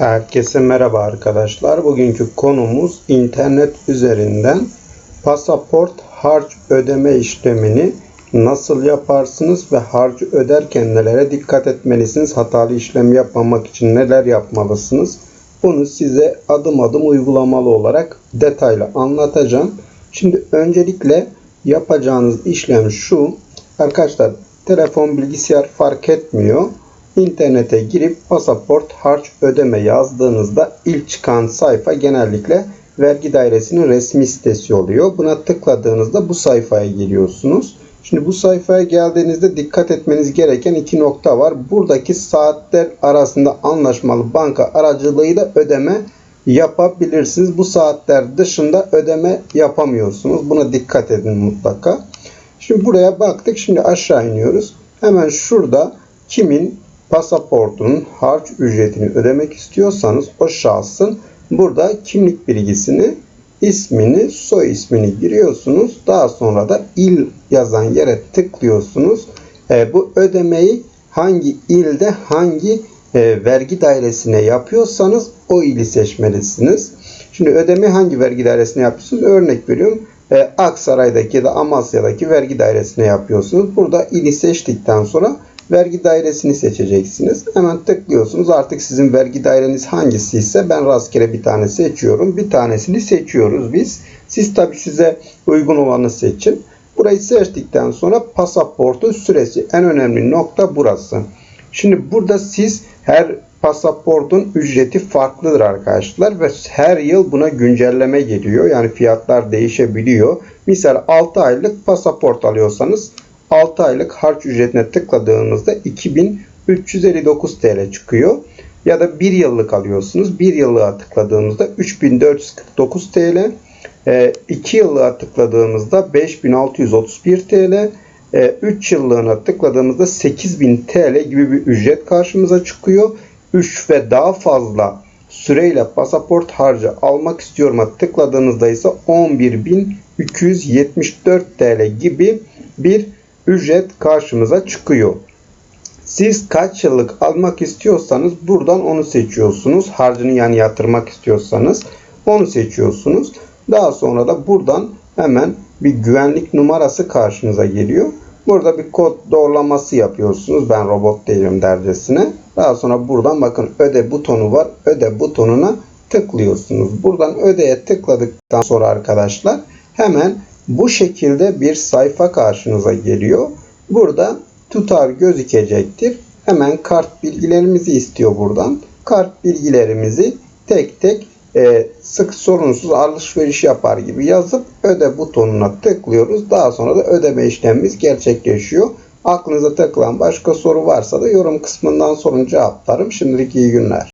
Herkese merhaba arkadaşlar. Bugünkü konumuz internet üzerinden pasaport harç ödeme işlemini nasıl yaparsınız ve harcı öderken nelere dikkat etmelisiniz? Hatalı işlem yapmamak için neler yapmalısınız? Bunu size adım adım uygulamalı olarak detaylı anlatacağım. Şimdi öncelikle yapacağınız işlem şu. Arkadaşlar telefon bilgisayar fark etmiyor. İnternete girip pasaport harç ödeme yazdığınızda ilk çıkan sayfa genellikle vergi dairesinin resmi sitesi oluyor. Buna tıkladığınızda bu sayfaya geliyorsunuz. Şimdi bu sayfaya geldiğinizde dikkat etmeniz gereken iki nokta var. Buradaki saatler arasında anlaşmalı banka aracılığıyla ödeme yapabilirsiniz. Bu saatler dışında ödeme yapamıyorsunuz. Buna dikkat edin mutlaka. Şimdi buraya baktık. Şimdi aşağı iniyoruz. Hemen şurada kimin pasaportunun harç ücretini ödemek istiyorsanız o şahsın burada kimlik bilgisini, ismini, soy ismini giriyorsunuz. Daha sonra da il yazan yere tıklıyorsunuz. E, bu ödemeyi hangi ilde hangi e, vergi dairesine yapıyorsanız o ili seçmelisiniz. Şimdi ödeme hangi vergi dairesine yapıyorsunuz? Örnek veriyorum. E, Aksaray'daki ya da Amasya'daki vergi dairesine yapıyorsunuz. Burada ili seçtikten sonra vergi dairesini seçeceksiniz. Hemen tıklıyorsunuz. Artık sizin vergi daireniz hangisi ise ben rastgele bir tane seçiyorum. Bir tanesini seçiyoruz biz. Siz tabi size uygun olanı seçin. Burayı seçtikten sonra pasaportun süresi en önemli nokta burası. Şimdi burada siz her pasaportun ücreti farklıdır arkadaşlar ve her yıl buna güncelleme geliyor. Yani fiyatlar değişebiliyor. Misal 6 aylık pasaport alıyorsanız 6 aylık harç ücretine tıkladığınızda 2359 TL çıkıyor. Ya da 1 yıllık alıyorsunuz. 1 yıllığa tıkladığımızda 3449 TL. 2 yıllığa tıkladığımızda 5631 TL. 3 yıllığına tıkladığımızda 8000 TL gibi bir ücret karşımıza çıkıyor. 3 ve daha fazla süreyle pasaport harcı almak istiyorum tıkladığınızda ise 11.274 TL gibi bir ücret karşımıza çıkıyor. Siz kaç yıllık almak istiyorsanız buradan onu seçiyorsunuz. Harcını yani yatırmak istiyorsanız onu seçiyorsunuz. Daha sonra da buradan hemen bir güvenlik numarası karşınıza geliyor. Burada bir kod doğrulaması yapıyorsunuz. Ben robot değilim dercesine. Daha sonra buradan bakın öde butonu var. Öde butonuna tıklıyorsunuz. Buradan ödeye tıkladıktan sonra arkadaşlar hemen bu şekilde bir sayfa karşınıza geliyor. Burada tutar gözükecektir. Hemen kart bilgilerimizi istiyor buradan. Kart bilgilerimizi tek tek e, sık sorunsuz alışveriş yapar gibi yazıp öde butonuna tıklıyoruz. Daha sonra da ödeme işlemimiz gerçekleşiyor. Aklınıza takılan başka soru varsa da yorum kısmından sorun cevaplarım. Şimdilik iyi günler.